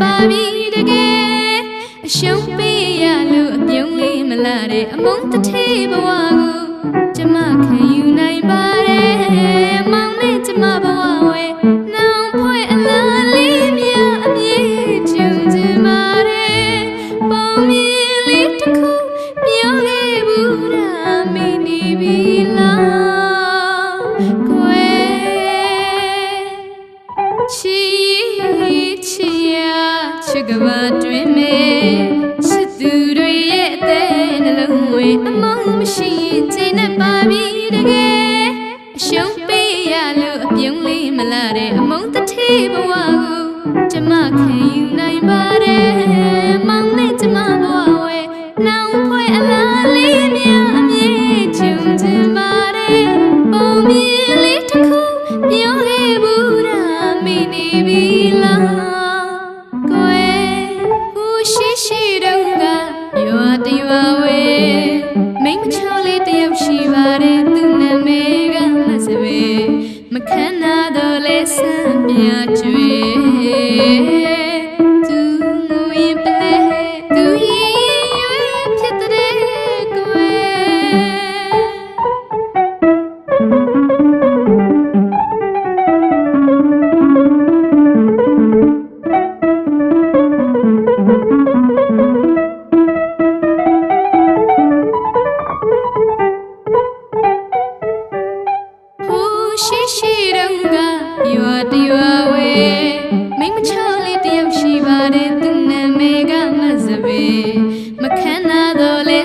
ပါပြီတကယ်အရှုံးပေးရလို့အပြုံးလေးမလာတဲ့အမုန်းတစ်ထေးဘဝကိုကျမခံယူနိုင် ရှိရင်ကျင်းနဲ့ပါပြီတကယ်အရှုံးပေးရလို့အပြုံးလေးမလာတဲ့အမုန်းတတိဘဝကိုကျမခံယူနိုင်ပါတယ်မောင်နဲ့ ဆံမြတ်ကျွေ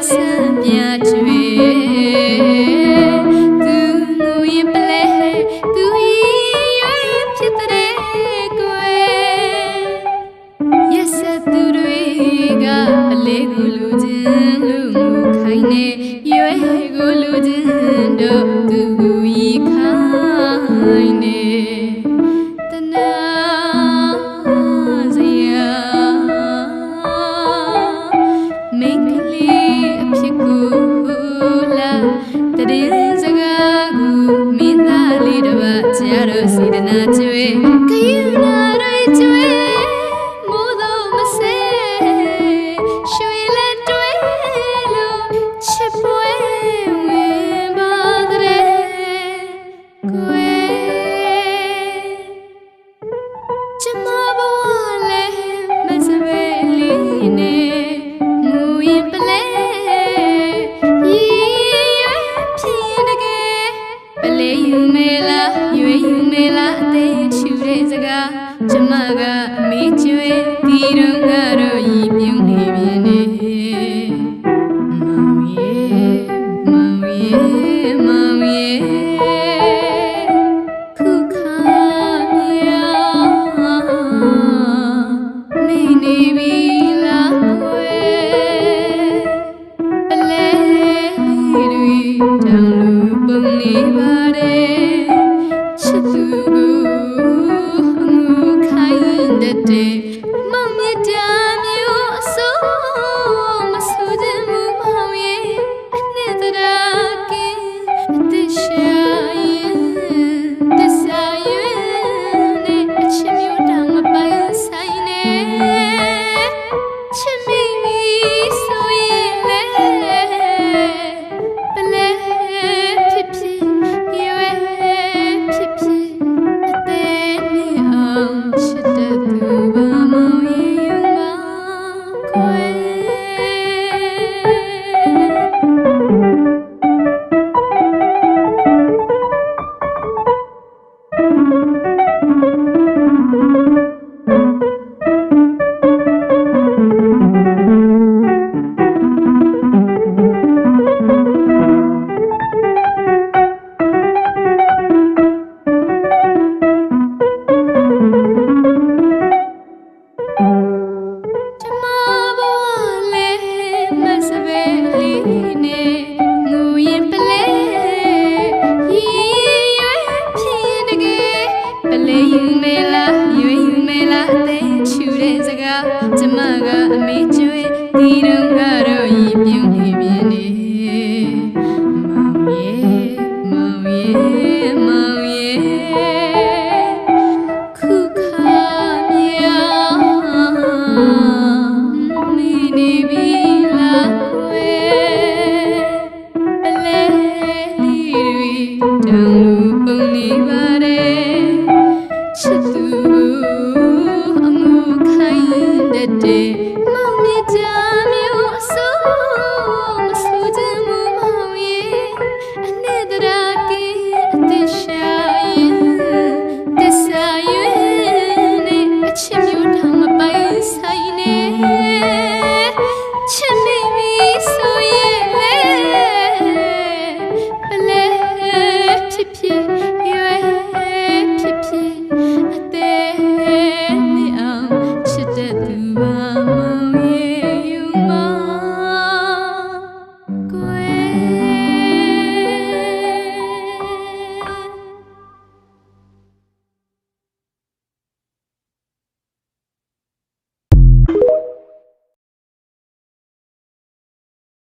ဆန်းပြချွေသူမူရင်ပလဲသူရွေဖြစ်တဲ့ကွယ်ရက်ဆက်သူတွေကပလဲကိုလူချင်းလူငူခိုင်းနေရွေကိုလူချင်းတို့သူ တို့စေတနာကျွေး မကအမေကျွေးဒီတော့ကတော့ဤ day